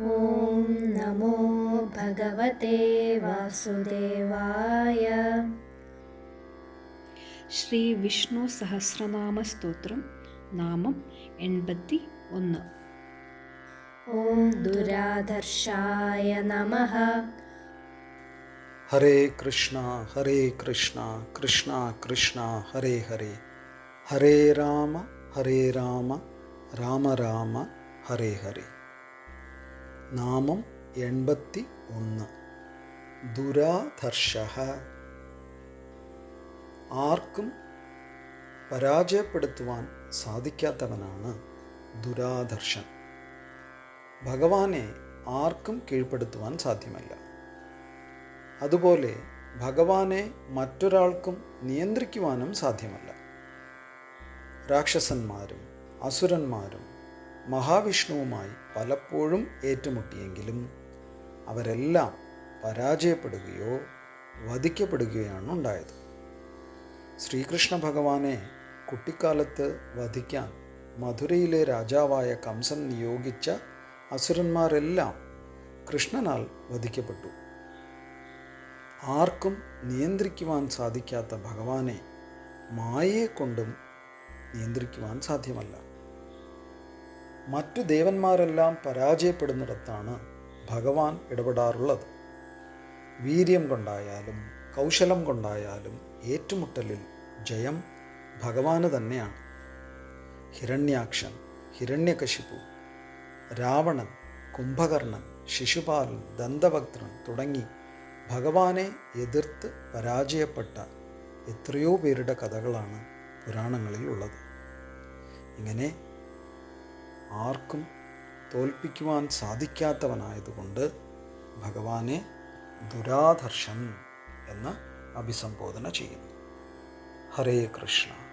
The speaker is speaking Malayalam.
ॐ नमो भगवते वासुदेवाय ശ്രീ വിഷ്ണു സഹസ്രനാമ സ്തോത്രം നാമം എൺപത്തി ഒന്ന് ॐ दुराधर्षाय नमः ഹരേ കൃഷ്ണ ഹരേ കൃഷ്ണ കൃഷ്ണ കൃഷ്ണ ഹരേ ഹരേ ഹരേ രാമ ഹരേ രാമ രാമ രാമ ഹരേ ഹരേ നാമം എൺപത്തി ഒന്ന്. ദുരാധർഷ. ആർക്കും പരാജയപ്പെടുത്തുവാൻ സാധിക്കാത്തവനാണ് ദുരാദർശൻ ഭഗവാനെ ആർക്കും കീഴ്പ്പെടുത്തുവാൻ സാധ്യമല്ല. അതുപോലെ ഭഗവാനെ മറ്റൊരാൾക്കും നിയന്ത്രിക്കുവാനും സാധ്യമല്ല. രാക്ഷസന്മാരും അസുരന്മാരും മഹാവിഷ്ണുവുമായി പലപ്പോഴും ഏറ്റുമുട്ടിയെങ്കിലും അവരെല്ലാം പരാജയപ്പെടുകയോ വധിക്കപ്പെടുകയാണ് ഉണ്ടായത്. ശ്രീകൃഷ്ണ ഭഗവാനെ കുട്ടിക്കാലത്ത് വധിക്കാൻ മധുരയിലെ രാജാവായ കംസൻ നിയോഗിച്ച അസുരന്മാരെല്ലാം കൃഷ്ണനാൽ വധിക്കപ്പെട്ടു. ആർക്കും നിയന്ത്രിക്കുവാൻ സാധിക്കാത്ത ഭഗവാനെ മായയെ കൊണ്ടും നിയന്ത്രിക്കുവാൻ സാധ്യമല്ല. മറ്റു ദേവന്മാരെല്ലാം പരാജയപ്പെടുന്നിടത്താണ് ഭഗവാൻ ഇടപെടാറുള്ളത്. വീര്യം കൊണ്ടായാലും കൗശലം കൊണ്ടായാലും ഏറ്റുമുട്ടലിൽ ജയം ഭഗവാന് തന്നെയാണ്. ഹിരണ്യാക്ഷൻ ഹിരണ്യകശിപു രാവണൻ കുംഭകർണൻ ശിശുപാലൻ ദന്തഭക്തൻ തുടങ്ങി ഭഗവാനെ എതിർത്ത് പരാജയപ്പെട്ട എത്രയോ പേരുടെ കഥകളാണ് പുരാണങ്ങളിൽ ഉള്ളത്. ഇങ്ങനെ ആർക്കും തോൽപ്പിക്കുവാൻ സാധിക്കാത്തവനായതുകൊണ്ട് ഭഗവാനെ ദുരാധർഷൻ എന്ന് അഭിസംബോധന ചെയ്യുന്നു. ഹരേ കൃഷ്ണ.